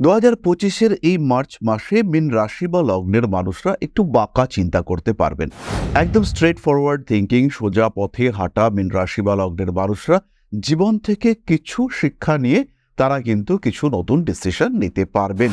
দু হাজার পঁচিশের এই মার্চ মাসে মিন রাশি বা লগ্নের মানুষরা একটু বাঁকা চিন্তা করতে পারবেন। একদম স্ট্রেট ফরওয়ার্ড থিঙ্কিং সোজা পথে হাঁটা মিন রাশি বা লগ্নের মানুষরা জীবন থেকে কিছু শিক্ষা নিয়ে তারা কিন্তু কিছু নতুন ডিসিশন নিতে পারবেন।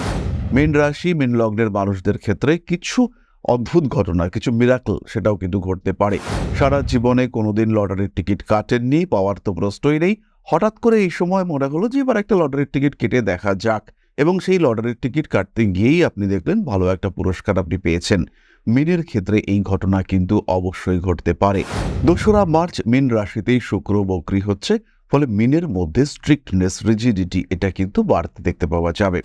মিন রাশি, মিন লগ্নের মানুষদের ক্ষেত্রে কিছু অদ্ভুত ঘটনা, কিছু মিরাকল সেটাও কিন্তু ঘটতে পারে। সারা জীবনে কোনোদিন লটারির টিকিট কাটেননি, পাওয়ার তো প্রশ্নই নেই। হঠাৎ করে এই সময় মনে হলো যে এবার একটা লটারির টিকিট কেটে দেখা যাক। এবং সেই লটারির টিকিট কাটতে গিয়েই আপনি দেখলেন ভালো একটা পুরস্কার আপনি পেয়েছেন। মিনের ক্ষেত্রে এই ঘটনা কিন্তু অবশ্যই ঘটতে পারে। দোসরা মার্চ মিন রাশিতেই শুক্র বক্রি হচ্ছে, ফলে মিনের মধ্যে স্ট্রিক্টনেস রিজিডিটি এটা কিন্তু বাড়তে দেখতে পাওয়া যাবে।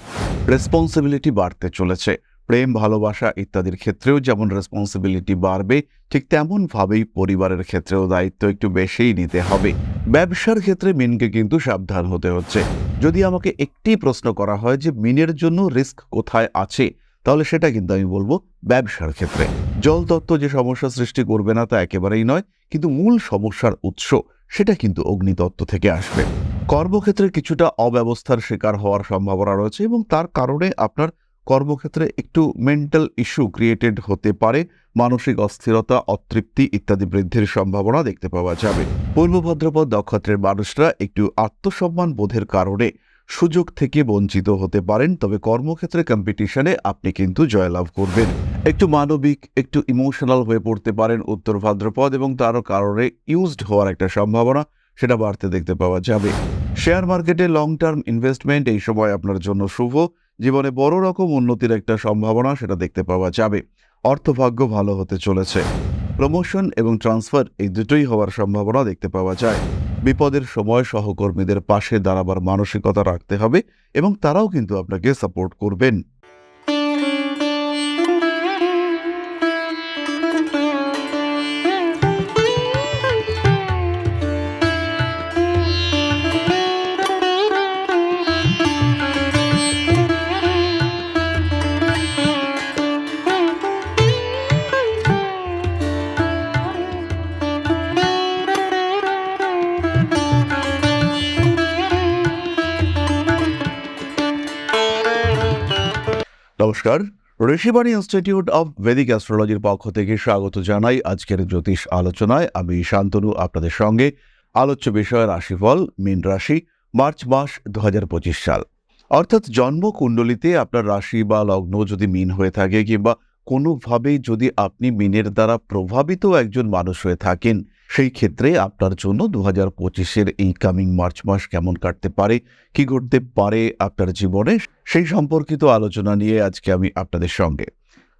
রেসপন্সিবিলিটি বাড়তে চলেছে। প্রেম, ভালোবাসা ইত্যাদির ক্ষেত্রেও যেমন রেসপন্সিবিলিটি বাড়বে, ঠিক তেমনভাবেই পরিবারের ক্ষেত্রেও দায়িত্ব একটু বেশিই নিতে হবে। ব্যবসার ক্ষেত্রে মিনকে কিন্তু সাবধান হতে হচ্ছে। যদি আমাকে একটি প্রশ্ন করা হয় যে মিনের জন্য রিস্ক কোথায় আছে, তাহলে সেটা কিন্তু আমি বলব ব্যবসার ক্ষেত্রে। জল জলতত্ত্ব যে সমস্যা সৃষ্টি করবে না তা একেবারেই নয়, কিন্তু মূল সমস্যার উৎস সেটা কিন্তু অগ্নিতত্ত্ব থেকে আসবে। কর্মক্ষেত্রে কিছুটা অব্যবস্থার শিকার হওয়ার সম্ভাবনা রয়েছে এবং তার কারণে আপনার কর্মক্ষেত্রে একটু মেন্টাল ইস্যু ক্রিয়েটেড হতে পারে, মানসিক অস্থিরতা, অতৃপ্তি ইত্যাদি বৃদ্ধির সম্ভাবনা দেখতে পাওয়া যাবে। পূর্ব ভদ্রপদ নক্ষত্রের মানুষরা একটু আত্মসম্মান বোধের কারণে সুযোগ থেকে বঞ্চিত হতে পারেন, তবে কর্মক্ষেত্রে কম্পিটিশনে আপনি কিন্তু জয়লাভ করবেন। একটু মানবিক, একটু ইমোশনাল হয়ে পড়তে পারেন উত্তর ভাদ্রপদ এবং তারও কারণে ইউজড হওয়ার একটা সম্ভাবনা সেটা বাড়তে দেখতে পাওয়া যাবে। শেয়ার মার্কেটে লং টার্ম ইনভেস্টমেন্ট এই সময় আপনার জন্য শুভ। জীবনে বড় রকম উন্নতির একটা সম্ভাবনা সেটা দেখতে পাওয়া যাবে। অর্থভাগ্য ভালো হতে চলেছে। প্রমোশন এবং ট্রান্সফার এই দুটোই হওয়ার সম্ভাবনা দেখতে পাওয়া যায়। বিপদের সময় সহকর্মীদের পাশে দাঁড়াবার মানসিকতা রাখতে হবে এবং তারাও কিন্তু আপনাকে সাপোর্ট করবেন। নমস্কার। ঋষিবাণী ইনস্টিটিউট অব ভেদিক অ্যাস্ট্রোলজির পক্ষ থেকে স্বাগত জানাই আজকের জ্যোতিষ আলোচনায়। আমি শান্তনু, আপনাদের সঙ্গে আলোচ্য বিষয় রাশিফল, মীন রাশি, মার্চ মাস দু হাজার পঁচিশ সাল। অর্থাৎ জন্ম কুণ্ডলিতে আপনার রাশি বা লগ্ন যদি মিন হয়ে থাকে কিংবা কোনোভাবেই যদি আপনি মিনের দ্বারা প্রভাবিত একজন মানুষ হয়ে থাকেন, সেই ক্ষেত্রে আপনার জন্য দু হাজার পঁচিশের এই কামিং মার্চ মাস কেমন কাটতে পারে, কি ঘটতে পারে আপনার জীবনে, সেই সম্পর্কিত আলোচনা নিয়ে আজকে আমি আপনাদের সঙ্গে।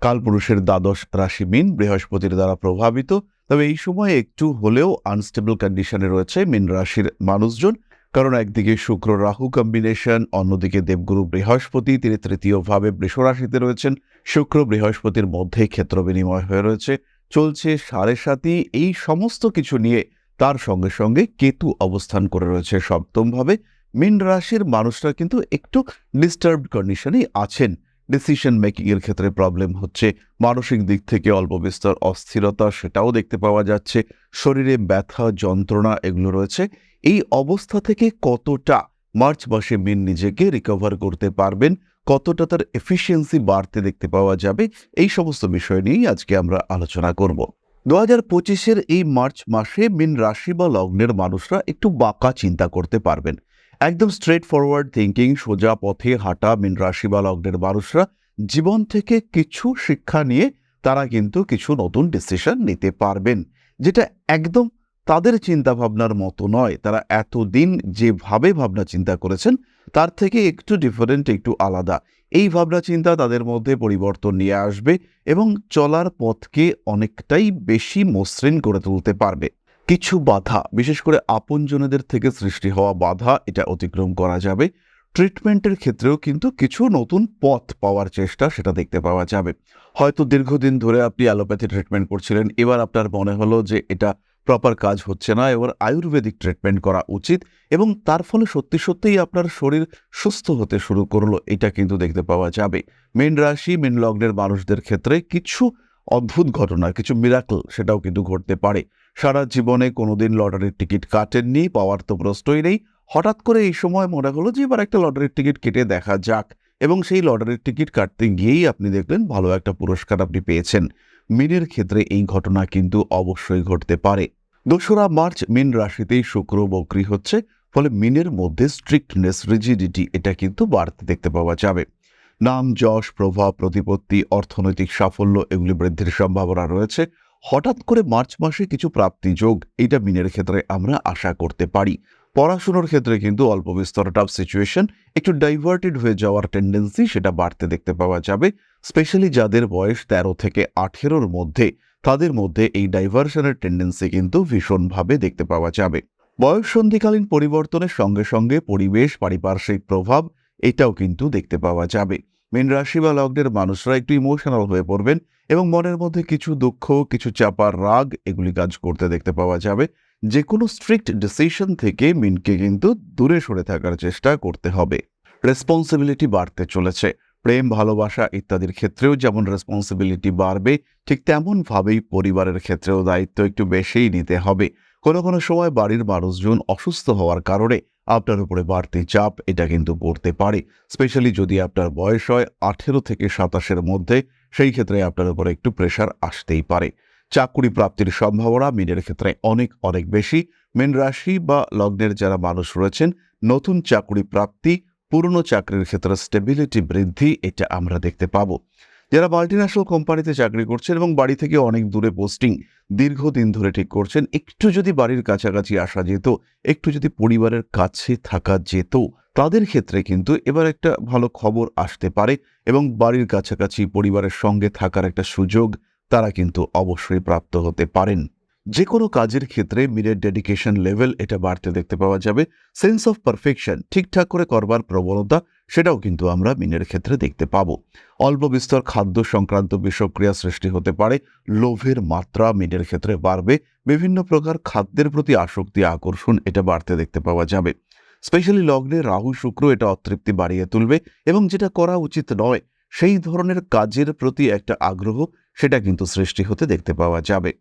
কালপুরুষের দ্বাদশ রাশি মিন বৃহস্পতির দ্বারা প্রভাবিত, তবে এই সময় একটু হলেও আনস্টেবল কন্ডিশনে রয়েছে মিন রাশির মানুষজন কারণ একদিকে শুক্র রাহু কম্বিনেশন অন্যদিকে দেবগুরু বৃহস্পতি, তিনি তৃতীয়ভাবে বৃষ রাশিতে রয়েছেন। শুক্র বৃহস্পতির মধ্যে ক্ষেত্র বিনিময় হয়ে রয়েছে। চলছে সাড়ে সাতি এই সমস্ত কিছু নিয়ে তার সঙ্গে সঙ্গে কেতু অবস্থান করে রয়েছে সপ্তমভাবে। মিন রাশির মানুষরা কিন্তু একটু ডিস্টার্বড কন্ডিশনেই আছেন। ডিসিশন মেকিংয়ের ক্ষেত্রে প্রবলেম হচ্ছে। মানসিক দিক থেকে অল্প বিস্তর অস্থিরতা, সেটাও দেখতে পাওয়া যাচ্ছে। শরীরে ব্যথা, যন্ত্রণা এগুলো রয়েছে। এই অবস্থা থেকে কতটা মার্চ মাসে মিন নিজেকে রিকভার করতে পারবেন, কতটা তার এফিসিয়েন্সি বাড়তে দেখতে পাওয়া যাবে, এই সমস্ত বিষয় নিয়েই আজকে আমরা আলোচনা করব। দু হাজার পঁচিশের এই মার্চ মাসে মিন রাশি বা লগ্নের মানুষরা একটু বাঁকা চিন্তা করতে পারবেন। একদম স্ট্রেট ফরওয়ার্ড থিঙ্কিং সোজা পথে হাঁটা মিন রাশি বা লগ্নের মানুষরা জীবন থেকে কিছু শিক্ষা নিয়ে তারা কিন্তু কিছু নতুন ডিসিশন নিতে পারবেন, যেটা একদম তাদের চিন্তা ভাবনার মতো নয়। তারা এতদিন যেভাবে ভাবনা চিন্তা করেছেন, তার থেকে একটু ডিফারেন্ট একটু আলাদা। এই ভাবনা চিন্তা তাদের মধ্যে পরিবর্তন নিয়ে আসবে এবং চলার পথকে অনেকটাই বেশি মসৃণ করে তুলতে পারবে। কিছু বাধা, বিশেষ করে আপনজনেদের থেকে সৃষ্টি হওয়া বাধা, এটা অতিক্রম করা যাবে। ট্রিটমেন্টের ক্ষেত্রেও কিন্তু কিছু নতুন পথ পাওয়ার চেষ্টা সেটা দেখতে পাওয়া যাবে। হয়তো দীর্ঘদিন ধরে আপনি অ্যালোপ্যাথি ট্রিটমেন্ট করছিলেন, এবার আপনার মনে হলো যে এটা প্রপার কাজ হচ্ছে না, এবার আয়ুর্বেদিক ট্রিটমেন্ট করা উচিত এবং তার ফলে সত্যি সত্যিই আপনার শরীর সুস্থ হতে শুরু করল, এটা কিন্তু দেখতে পাওয়া যাবে। মেন রাশি, মেন লগ্নের মানুষদের ক্ষেত্রে কিছু অদ্ভুত ঘটনা, কিছু মিরাকল সেটাও কিন্তু ঘটতে পারে। সারা জীবনে কোনোদিন লটারির টিকিট কাটেননি, পাওয়ার তো প্রশ্নই নেই। হঠাৎ করে এই সময় মনে হলো যে এবার একটা লটারির টিকিট কেটে দেখা যাক এবং সেই লটারির টিকিট কাটতে গিয়েই আপনি দেখলেন ভালো একটা পুরস্কার আপনি পেয়েছেন। মিনের ক্ষেত্রে এই ঘটনা কিন্তু অবশ্যই ঘটতে পারে। দোসরা মার্চ মিন রাশিতেই শুক্র বক্রি হচ্ছে, ফলে মিনের মধ্যে স্ট্রিক্টনেস রিজিডিটি এটা কিন্তু বাড়তে দেখতে পাওয়া যাবে। নাম, যশ, প্রভাব, প্রতিপত্তি, অর্থনৈতিক সাফল্য এগুলি বৃদ্ধির সম্ভাবনা রয়েছে। হঠাৎ করে মার্চ মাসে কিছু প্রাপ্তি যোগ, এটা মিনের ক্ষেত্রে আমরা আশা করতে পারি। পড়াশুনোর ক্ষেত্রে কিন্তু অল্প বিস্তর টাফ সিচুয়েশন একটু ডাইভার্টেড হয়ে যাওয়ার টেন্ডেন্সি সেটা বাড়তে দেখতে পাওয়া যাবে স্পেশালি যাদের বয়স তেরো থেকে আঠেরোর মধ্যে। তাদের মধ্যে এই ডাইভার্সনের টেন্ডেন্সি কিন্তু ভীষণভাবে দেখতে পাওয়া যাবে। বয়ঃসন্ধিকালীন পরিবর্তনের সঙ্গে সঙ্গে পরিবেশ, পারিপার্শ্বিক প্রভাব, এটাও কিন্তু দেখতে পাওয়া যাবে। মীন রাশি বা লগ্নের মানুষরা একটু ইমোশনাল হয়ে পড়বেন এবং মনের মধ্যে কিছু দুঃখ, কিছু চাপার রাগ এগুলি কাজ করতে দেখতে পাওয়া যাবে। যে কোনো স্ট্রিক্ট ডিসিশন থেকে মিনকে কিন্তু দূরে সরে থাকার চেষ্টা করতে হবে। রেসপন্সিবিলিটি বাড়তে চলেছে। প্রেম, ভালোবাসা ইত্যাদির ক্ষেত্রেও যেমন রেসপন্সিবিলিটি বাড়বে, ঠিক তেমনভাবেই পরিবারের ক্ষেত্রেও দায়িত্ব একটু বেশিই নিতে হবে। কোনো কোনো সময় বাড়ির মানুষজন অসুস্থ হওয়ার কারণে আপনার উপরে বাড়তি চাপ, এটা কিন্তু পড়তে পারে। স্পেশালি যদি আপনার বয়স হয় আঠেরো থেকে সাতাশের মধ্যে, সেই ক্ষেত্রে আপনার উপরে একটু প্রেশার আসতেই পারে। চাকুরি প্রাপ্তির সম্ভাবনা মিনের ক্ষেত্রে অনেক অনেক বেশি। মিন রাশি বা লগ্নের যারা মানুষ রয়েছেন, নতুন চাকুরি প্রাপ্তি পুরনো চাকরির ক্ষেত্রে স্টেবিলিটি বৃদ্ধি, এটা আমরা দেখতে পাবো। যারা মাল্টিন্যাশনাল কোম্পানিতে চাকরি করছেন এবং বাড়ি থেকে অনেক দূরে পোস্টিং দীর্ঘদিন ধরে ঠিক করছেন, একটু যদি বাড়ির কাছাকাছি আসা যেত, একটু যদি পরিবারের কাছে থাকা যেত, তাদের ক্ষেত্রে কিন্তু এবার একটা ভালো খবর আসতে পারে এবং বাড়ির কাছাকাছি পরিবারের সঙ্গে থাকার একটা সুযোগ তারা কিন্তু অবশ্যই প্রাপ্ত হতে পারেন। যে কোনো কাজের ক্ষেত্রে মিনের ডেডিকেশন লেভেল এটা বাড়তে দেখতে পাওয়া যাবে। সেন্স অফ পারফেকশন ঠিকঠাক করে করবার প্রবণতা, সেটাও কিন্তু আমরা মিনের ক্ষেত্রে দেখতে পাবো। অল্প বিস্তর খাদ্য সংক্রান্ত বিষক্রিয়া সৃষ্টি হতে পারে, লোভের মাত্রা মিনের ক্ষেত্রে বাড়বে, বিভিন্ন প্রকার খাদ্যের প্রতি আসক্তি, আকর্ষণ এটা বাড়তে দেখতে পাওয়া যাবে। স্পেশালি লগ্নে রাহু শুক্র এটা অতৃপ্তি বাড়িয়ে তুলবে এবং যেটা করা উচিত নয়, সেই ধরনের কাজের প্রতি একটা আগ্রহ, সেটা কিন্তু সৃষ্টি হতে দেখতে পাওয়া যাবে।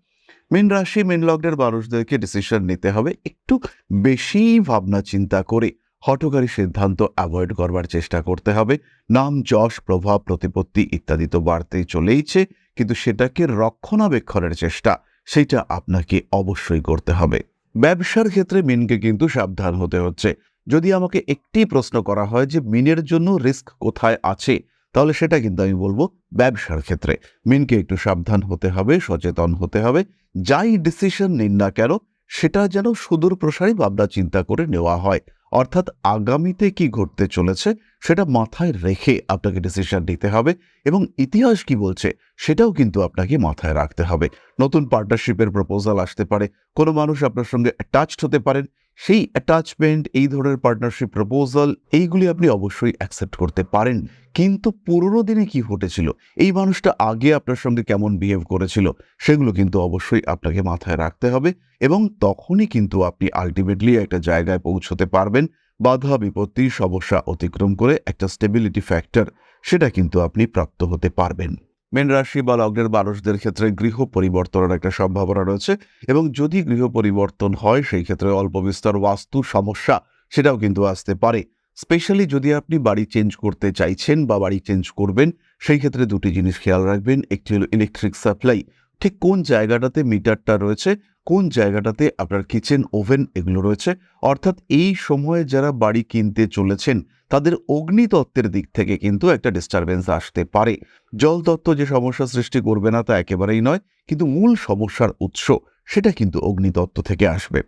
মেন রাশি, মেন লগ্নের মানুষদেরকে ডিসিশন নিতে হবে। একটু বেশি ভাবনা চিন্তা করে হটকারী সিদ্ধান্ত অ্যাভয়েড করবার চেষ্টা করতে হবে। নাম, যশ, প্রভাব, প্রতিপত্তি ইত্যাদি তো বাড়তেই চলেইছে, কিন্তু সেটাকে রক্ষণাবেক্ষণের চেষ্টা, সেটা আপনাকে অবশ্যই করতে হবে। ব্যবসার ক্ষেত্রে মিনকে কিন্তু সাবধান হতে হচ্ছে। যদি আমাকে একটি প্রশ্ন করা হয় যে, মিনের জন্য রিস্ক কোথায় আছে? তাহলে সেটা কিন্তু আমি বলব ব্যবসার ক্ষেত্রে। মিনকে একটু সাবধান হতে হবে, সচেতন হতে হবে। যাই ডিসিশন নিন না কেন, সেটা যেন সুদূর প্রসারী ভাবনা চিন্তা করে নেওয়া হয়। অর্থাৎ আগামীতে কি ঘটতে চলেছে, সেটা মাথায় রেখে আপনাকে ডিসিশন নিতে হবে এবং ইতিহাস কি বলছে, সেটাও কিন্তু আপনাকে মাথায় রাখতে হবে। নতুন পার্টনারশিপের প্রপোজাল আসতে পারে, কোনো মানুষ আপনার সঙ্গে অ্যাটাচড হতে পারেন সেই অ্যাটাচমেন্ট এই ধরনের পার্টনারশিপ প্রপোজাল এইগুলি আপনি অবশ্যই অ্যাকসেপ্ট করতে পারেন। কিন্তু পুরোনো দিনে কি ঘটেছিল? এই মানুষটা আগে আপনার সঙ্গে কেমন বিহেভ করেছিল? সেগুলো কিন্তু অবশ্যই আপনাকে মাথায় রাখতে হবে এবং তখনই কিন্তু আপনি আলটিমেটলি একটা জায়গায় পৌঁছতে পারবেন। বাধা, বিপত্তি, সমস্যা অতিক্রম করে একটা স্টেবিলিটি ফ্যাক্টর সেটা কিন্তু আপনি প্রাপ্ত হতে পারবেন। মেন রাশি বা লগ্নের মানুষদের ক্ষেত্রে গৃহ পরিবর্তনের একটা সম্ভাবনা রয়েছে এবং যদি গৃহ পরিবর্তন হয়, সেই ক্ষেত্রে অল্প বিস্তর বাস্তু সমস্যা সেটাও কিন্তু আসতে পারে। স্পেশালি যদি আপনি বাড়ি চেঞ্জ করতে চাইছেন বা বাড়ি চেঞ্জ করবেন, সেই ক্ষেত্রে দুটি জিনিস খেয়াল রাখবেন। একটি হলো ইলেকট্রিক সাপ্লাই। ঠিক কোন জায়গাটাতে মিটারটা রয়েছে, কোন জায়গাটাতে আপনার কিচেন ওভেন এগুলো রয়েছে, অর্থাৎ এই সময়ে যারা বাড়ি কিনতে চলেছেন, তাদের অগ্নিতত্ত্বের দিক থেকে কিন্তু একটা ডিস্টারবেন্স আসতে পারে। জলতত্ত্ব যে সমস্যা সৃষ্টি করবে না তা একেবারেই নয়, কিন্তু মূল সমস্যার উৎস সেটা কিন্তু অগ্নিতত্ত্ব থেকে আসবে।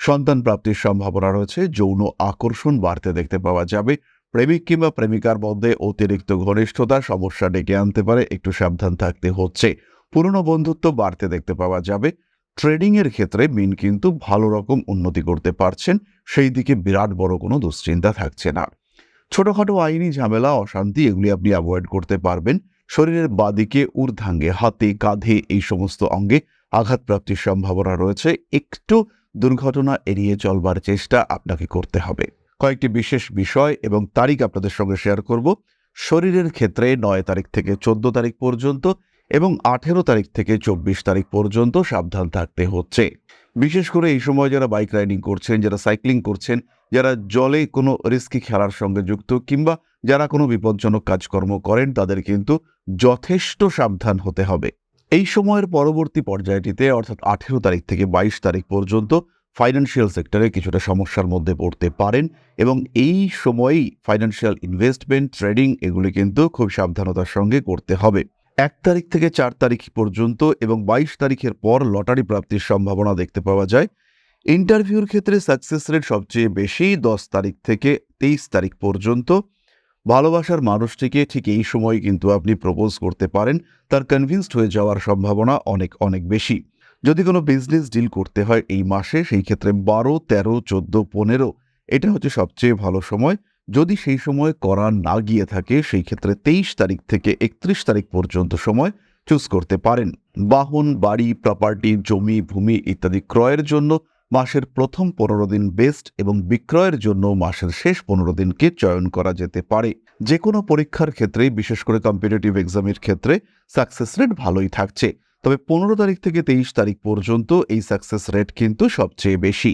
সন্তান প্রাপ্তির সম্ভাবনা রয়েছে, যৌন আকর্ষণ বাড়তে দেখতে পাওয়া যাবে, প্রেমিক কিংবা প্রেমিকার মধ্যে অতিরিক্ত ঘনিষ্ঠতা সমস্যা ডেকে আনতে পারে, একটু সাবধান থাকতে হচ্ছে। পুরনো বন্ধুত্ব বাড়তে দেখতে পাওয়া যাবে। ট্রেডিংয়ের ক্ষেত্রে মিন কিন্তু ভালো রকম উন্নতি করতে পারছেন, সেই দিকে বিরাট বড় কোনো দুশ্চিন্তা থাকছে না। ছোটোখাটো আইনি ঝামেলা, অশান্তি এগুলি আপনি অ্যাভয়েড করতে পারবেন। শরীরের বাদিকে ঊর্ধ্বাঙ্গে, হাতে, কাঁধে এই সমস্ত অঙ্গে আঘাতপ্রাপ্তির সম্ভাবনা রয়েছে। একটু দুর্ঘটনা এড়িয়ে চলবার চেষ্টা আপনাকে করতে হবে। কয়েকটি বিশেষ বিষয় এবং তারিখ আপনাদের সঙ্গে শেয়ার করব। শরীরের ক্ষেত্রে নয় তারিখ থেকে চোদ্দ তারিখ পর্যন্ত এবং আঠেরো তারিখ থেকে চব্বিশ তারিখ পর্যন্ত সাবধান থাকতে হচ্ছে। বিশেষ করে এই সময় যারা বাইক রাইডিং করছেন, যারা সাইক্লিং করছেন, যারা জলে কোনো রিস্কি খেলার সঙ্গে যুক্ত কিংবা যারা কোনো বিপজ্জনক কাজকর্ম করেন, তাদের কিন্তু যথেষ্ট সাবধান হতে হবে। এই সময়ের পরবর্তী পর্যায়টিতে, অর্থাৎ আঠেরো তারিখ থেকে বাইশ তারিখ পর্যন্ত ফাইন্যান্সিয়াল সেক্টরে কিছুটা সমস্যার মধ্যে পড়তে পারেন এবং এই সময়েই ফাইন্যান্সিয়াল ইনভেস্টমেন্ট ট্রেডিং এগুলি কিন্তু খুব সাবধানতার সঙ্গে করতে হবে। এক তারিখ থেকে চার তারিখ পর্যন্ত এবং বাইশ তারিখের পর লটারি প্রাপ্তির সম্ভাবনা দেখতে পাওয়া যায়। ইন্টারভিউর ক্ষেত্রে সাকসেস রেট সবচেয়ে বেশি দশ তারিখ থেকে তেইশ তারিখ পর্যন্ত। ভালোবাসার মানুষটিকে ঠিক এই সময় কিন্তু আপনি প্রপোজ করতে পারেন। তার কনভিন্সড হয়ে যাওয়ার সম্ভাবনা অনেক অনেক বেশি। যদি কোনো বিজনেস ডিল করতে হয় এই মাসে, সেই ক্ষেত্রে বারো, তেরো, চোদ্দ, পনেরো, এটা হচ্ছে সবচেয়ে ভালো সময়। যদি সেই সময় করা না গিয়ে থাকে, সেই ক্ষেত্রে তেইশ তারিখ থেকে একত্রিশ তারিখ পর্যন্ত সময় চুজ করতে পারেন। বাহন, বাড়ি প্রপার্টি জমি, ভূমি ইত্যাদি ক্রয়ের জন্য মাসের প্রথম পনেরো দিন বেস্ট এবং বিক্রয়ের জন্য মাসের শেষ পনেরো দিনকে চয়ন করা যেতে পারে। যে কোনো পরীক্ষার ক্ষেত্রে বিশেষ করে কম্পিটিটিভ এক্সামের ক্ষেত্রে সাকসেস রেট ভালোই থাকছে। তবে পনেরো তারিখ থেকে তেইশ তারিখ পর্যন্ত এই সাকসেস রেট কিন্তু সবচেয়ে বেশি।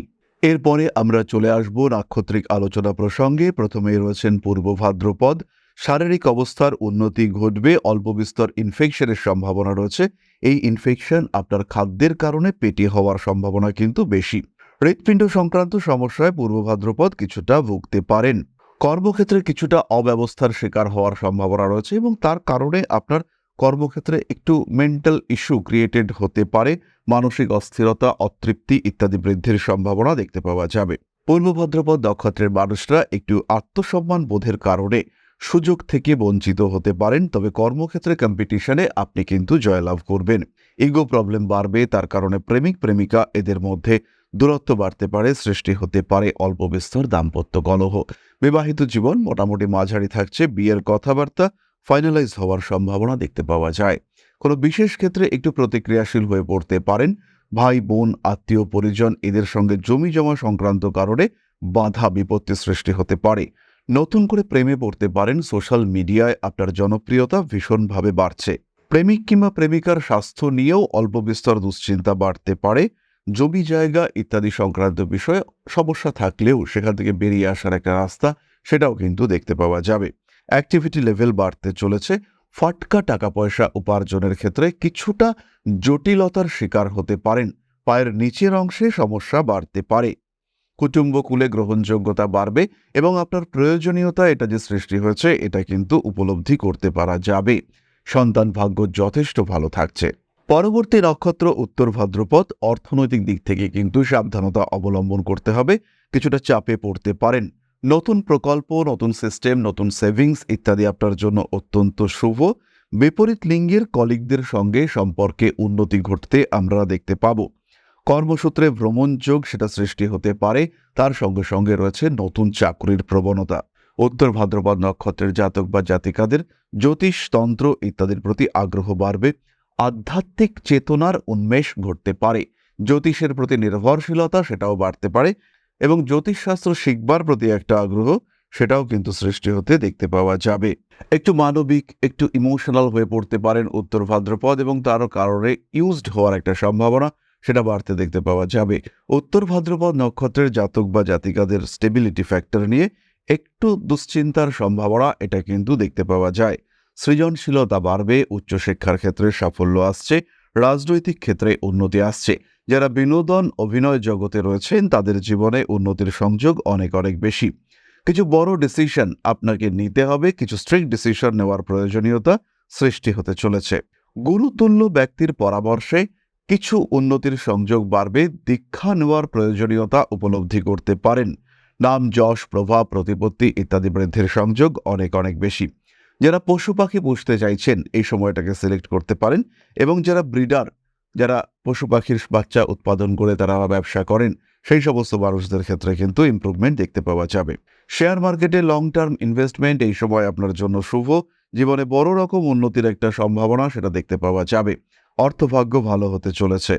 এরপরে আমরা চলে আসব নাক্ষত্রিক আলোচনা প্রসঙ্গে। প্রথমে রয়েছেন পূর্ব ভাদ্রপদ। শারীরিক অবস্থার উন্নতি ঘটবে, অল্প বিস্তর ইনফেকশনের সম্ভাবনা রয়েছে। এই ইনফেকশন আপনার খাদ্যের কারণে পেটে হওয়ার সম্ভাবনা কিন্তু বেশি। হৃৎপিণ্ড সংক্রান্ত সমস্যায় পূর্ব ভাদ্রপদ কিছুটা ভুগতে পারেন। কর্মক্ষেত্রে কিছুটা অব্যবস্থার শিকার হওয়ার সম্ভাবনা রয়েছে এবং তার কারণে আপনার কর্মক্ষেত্রে একটু মেন্টাল ইস্যু ক্রিয়েটেড হতে পারে, মানসিক অস্থিরতা, অতৃপ্তি ইত্যাদি বৃদ্ধির সম্ভাবনা দেখতে পাওয়া যাবে। পূর্ব ভদ্রপদ নক্ষত্রের মানুষরা একটু আত্মসম্মান বোধের কারণে সুযোগ থেকে বঞ্চিত হতে পারেন, তবে কর্মক্ষেত্রে কম্পিটিশনে আপনি কিন্তু জয়লাভ করবেন। ইগো প্রবলেম বাড়বে, তার কারণে প্রেমিক, প্রেমিকা এদের মধ্যে দূরত্ব বাড়তে পারে, সৃষ্টি হতে পারে অল্প বিস্তর দাম্পত্য কলহ। বিবাহিত জীবন মোটামুটি মাঝারি থাকছে, বিয়ের কথাবার্তা ফাইনালাইজ হওয়ার সম্ভাবনা দেখতে পাওয়া যায়। কোনো বিশেষ ক্ষেত্রে একটু প্রতিক্রিয়াশীল হয়ে পড়তে পারেন। ভাই, বোন, আত্মীয়, পরিজন এদের সঙ্গে জমি জমা সংক্রান্ত কারণে বাধা বিপত্তি সৃষ্টি হতে পারে। নতুন করে প্রেমে পড়তে পারেন। সোশ্যাল মিডিয়ায় আপনার জনপ্রিয়তা ভীষণভাবে বাড়ছে। প্রেমিক কিংবা প্রেমিকার স্বাস্থ্য নিয়েও অল্প বিস্তর দুশ্চিন্তা বাড়তে পারে। জমি জায়গা ইত্যাদি সংক্রান্ত বিষয়ে সমস্যা থাকলেও সেখান থেকে বেরিয়ে আসার একটা রাস্তা সেটাও কিন্তু দেখতে পাওয়া যাবে। অ্যাক্টিভিটি লেভেল বাড়তে চলেছে। ফাটকা টাকা পয়সা উপার্জনের ক্ষেত্রে কিছুটা জটিলতার শিকার হতে পারেন। পায়ের নিচের অংশে সমস্যা বাড়তে পারে। কুটুম্বকুলে গ্রহণযোগ্যতা বাড়বে এবং আপনার প্রয়োজনীয়তা, এটা যে সৃষ্টি হয়েছে, এটা কিন্তু উপলব্ধি করতে পারা যাবে। সন্তান ভাগ্য যথেষ্ট ভালো থাকছে। পরবর্তী নক্ষত্র, উত্তর ভাদ্রপদ, অর্থনৈতিক দিক থেকে কিন্তু সাবধানতা অবলম্বন করতে হবে। কিছুটা চাপে পড়তে পারেন। নতুন প্রকল্প, নতুন সিস্টেম নতুন সেভিংস ইত্যাদি আপনার জন্য অত্যন্ত শুভ। বিপরীত লিঙ্গের কলিগদের সঙ্গে সম্পর্কে উন্নতি ঘটতে আমরা দেখতে পাব। কর্মসূত্রে ভ্রমণ যোগ সেটা সৃষ্টি হতে পারে, তার সঙ্গে সঙ্গে রয়েছে নতুন চাকরির প্রবণতা। উত্তর ভাদ্রপদ নক্ষত্রের জাতক বা জাতিকাদের জ্যোতিষতন্ত্র ইত্যাদির প্রতি আগ্রহ বাড়বে। আধ্যাত্মিক চেতনার উন্মেষ ঘটতে পারে। জ্যোতিষের প্রতি নির্ভরশীলতা সেটাও বাড়তে পারে। এবং জ্যোতিষশাস্ত্র শিখবার প্রতি একটা আগ্রহ, সেটাও কিন্তু সৃষ্টি হতে দেখতে পাওয়া যাবে। একটু মানবিক, একটু ইমোশনাল হয়ে পড়তে পারেন উত্তর ভাদ্রপদ এবং তারও কারণে ইউজড হওয়ার একটা সম্ভাবনা, সেটা বাড়তে দেখতে পাওয়া যাবে। উত্তর ভাদ্রপদ নক্ষত্রের জাতক বা জাতিকাদের স্টেবিলিটি ফ্যাক্টর নিয়ে একটু দুশ্চিন্তার সম্ভাবনা, এটা কিন্তু দেখতে পাওয়া যায়। সৃজনশীলতা বাড়বে, উচ্চশিক্ষার ক্ষেত্রে সাফল্য আসছে, রাজনৈতিক ক্ষেত্রে উন্নতি আসছে। যারা বিনোদন, অভিনয় জগতে রয়েছেন, তাদের জীবনে উন্নতির সংযোগ অনেক অনেক বেশি। কিছু বড় ডিসিশন আপনাকে নিতে হবে, কিছু স্ট্রিক্ট ডিসিশন নেওয়ার প্রয়োজনীয়তা সৃষ্টি হতে চলেছে। গুরুতুল্য ব্যক্তির পরামর্শে কিছু উন্নতির সংযোগ বাড়বে, দীক্ষা নেওয়ার প্রয়োজনীয়তা উপলব্ধি করতে পারেন। নাম, যশ, প্রভাব, প্রতিপত্তি ইত্যাদি বৃদ্ধির সংযোগ অনেক অনেক বেশি। যারা পশু পাখি পুষতে চাইছেন, এই সময়টাকে সিলেক্ট করতে পারেন এবং যারা ব্রিডার যারা পশু পাখির বাচ্চা উৎপাদন করে তারা ব্যবসা করেন, সেই সমস্ত মানুষদের ক্ষেত্রে কিন্তু ইমপ্রুভমেন্ট দেখতে পাওয়া যাবে। শেয়ার মার্কেটে লং টার্ম ইনভেস্টমেন্ট এই সময় আপনার জন্য শুভ। জীবনে বড় রকম উন্নতির একটা সম্ভাবনা সেটা দেখতে পাওয়া যাবে। অর্থভাগ্য ভালো হতে চলেছে।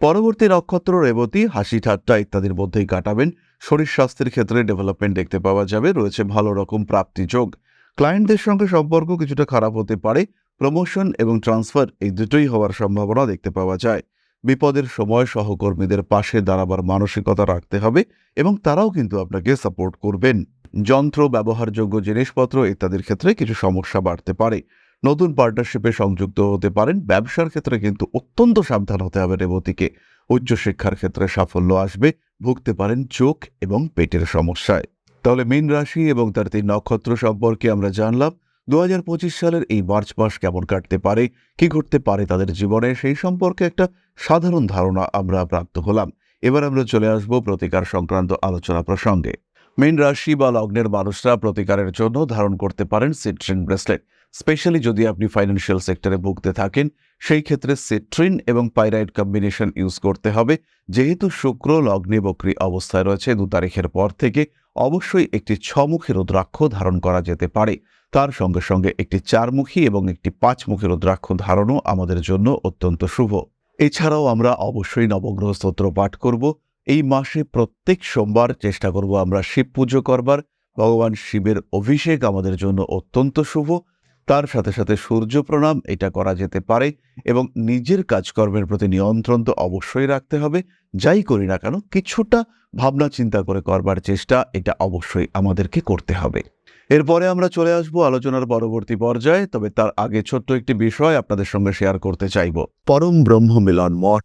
পরবর্তী নক্ষত্র, রেবতী, হাসি ঠাট্টা ইত্যাদির মধ্যেই কাটাবেন। শরীর স্বাস্থ্যের ক্ষেত্রে ডেভেলপমেন্ট দেখতে পাওয়া যাবে। রয়েছে ভালো রকম প্রাপ্তি যোগ। ক্লায়েন্টদের সঙ্গে সম্পর্ক কিছুটা খারাপ হতে পারে। প্রমোশন এবং ট্রান্সফার এই দুটোই হওয়ার সম্ভাবনা দেখতে পাওয়া যায়। বিপদের সময় সহকর্মীদের পাশে দাঁড়াবার মানসিকতা রাখতে হবে এবং তারাও কিন্তু আপনাকে সাপোর্ট করবেন। যন্ত্র, ব্যবহারযোগ্য জিনিসপত্র ইত্যাদির ক্ষেত্রে কিছু সমস্যা বাড়তে পারে। নতুন পার্টনারশিপে সংযুক্ত হতে পারেন। ব্যবসার ক্ষেত্রে কিন্তু অত্যন্ত সাবধান হতে হবে রেবতীকে। উচ্চশিক্ষার ক্ষেত্রে সাফল্য আসবে, ভুগতে পারেন চোখ এবং পেটের সমস্যায়। তাহলে মীন রাশি এবং তার তিন নক্ষত্র সম্পর্কে আমরা জানলাম। দু হাজার পঁচিশ সালের এই মার্চ মাস কেমন কাটতে পারে, কি ঘটতে পারে তাদের জীবনে, সেই সম্পর্কে একটা সাধারণ ধারণা আমরা প্রাপ্ত হলাম। এবার আমরা চলে আসব প্রতিকার সংক্রান্ত আলোচনা প্রসঙ্গে। মীন রাশি বা লগ্নের মানুষরা প্রতিকারের জন্য ধারণ করতে পারেন সিট্রিন ব্রেসলেট, স্পেশালি যদি আপনি ফাইন্যান্সিয়াল সেক্টরে ভুগতে থাকেন, সেই ক্ষেত্রে সিট্রিন এবং পাইরাইড কম্বিনেশন ইউজ করতে হবে। যেহেতু শুক্র, লগ্নে বক্রী অবস্থায় রয়েছে, দু তারিখের পর থেকে অবশ্যই একটি ছমুখী রুদ্রাক্ষ ধারণ করা যেতে পারে। তার সঙ্গে সঙ্গে একটি চারমুখী এবং একটি পাঁচমুখী রুদ্রাক্ষ ধারণও আমাদের জন্য অত্যন্ত শুভ। এছাড়াও আমরা অবশ্যই নবগ্রহ স্তোত্র পাঠ করব। এই মাসে প্রত্যেক সোমবার চেষ্টা করব আমরা শিব পুজো করবার। ভগবান শিবের অভিষেক আমাদের জন্য অত্যন্ত শুভ। তার সাথে সাথে সূর্য প্রণাম, এটা করা যেতে পারে এবং নিজের কাজকর্মের প্রতি নিয়ন্ত্রণ তো অবশ্যই রাখতে হবে। যাই করি না কেন, কিছুটা ভাবনা চিন্তা করে করবার চেষ্টা, এটা অবশ্যই আমাদেরকে করতে হবে। এরপরে আমরা চলে আসব আলোচনার পরবর্তী পর্যায়ে, তবে তার আগে ছোট্ট একটি বিষয় আপনাদের সঙ্গে শেয়ার করতে চাইব। পরম ব্রহ্ম মিলন মঠ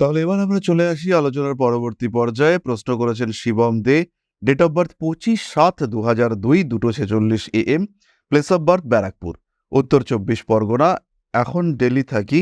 তাহলে এবার আমরা চলে আসি আলোচনার পরবর্তী পর্যায়ে। প্রশ্ন করেছেন Shivam Dey date of birth পঁচিশ সাত দু হাজার দুই, দুটো ছেচল্লিশ A M place of birth Barrackpore. উত্তর চব্বিশ পরগনা, এখন ডেলি থাকি।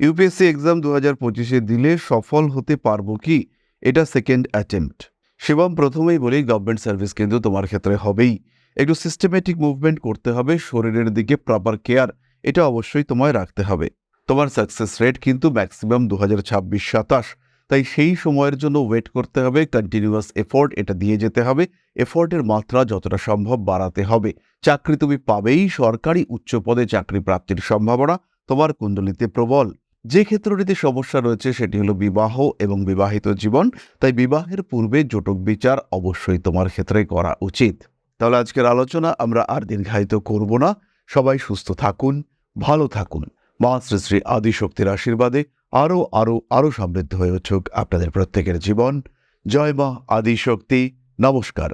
ইউপিএসসি এক্সাম দু হাজার পঁচিশে দিলে সফল হতে পারব কি? এটা সেকেন্ড অ্যাটেম্পট শিবম, প্রথমেই বলি গভর্নমেন্ট সার্ভিস কিন্তু তোমার ক্ষেত্রে হবেই। একটু সিস্টেমেটিক মুভমেন্ট করতে হবে, শরীরের দিকে প্রপার কেয়ার এটা অবশ্যই তোমায় রাখতে হবে। তোমার সাকসেস রেট কিন্তু ম্যাক্সিমাম দু হাজার ছাব্বিশ সাতাশ। তাই সেই সময়ের জন্য ওয়েট করতে হবে কন্টিনিউয়াস এফোর্ট এটা দিয়ে যেতে হবে। এফোর্টের মাত্রা যতটা সম্ভব বাড়াতে হবে। চাকরি তুমি পাবেই সরকারি উচ্চ পদে চাকরি প্রাপ্তির সম্ভাবনা, তোমার কুণ্ডলিতে প্রবল। যে ক্ষেত্রটিতে সমস্যা রয়েছে সেটি হলো বিবাহ এবং বিবাহিত জীবন, তাই বিবাহের পূর্বে জটক বিচার অবশ্যই তোমার ক্ষেত্রে করা উচিত। তাহলে আজকের আলোচনা আমরা আর দীর্ঘায়িত করব না। সবাই সুস্থ থাকুন, ভালো থাকুন। মা শ্রী শ্রী আদিশক্তির আশীর্বাদে আরও আরও আরও সমৃদ্ধ হয়ে উঠুক আপনাদের প্রত্যেকের জীবন। জয় মা আদিশক্তি। নমস্কার।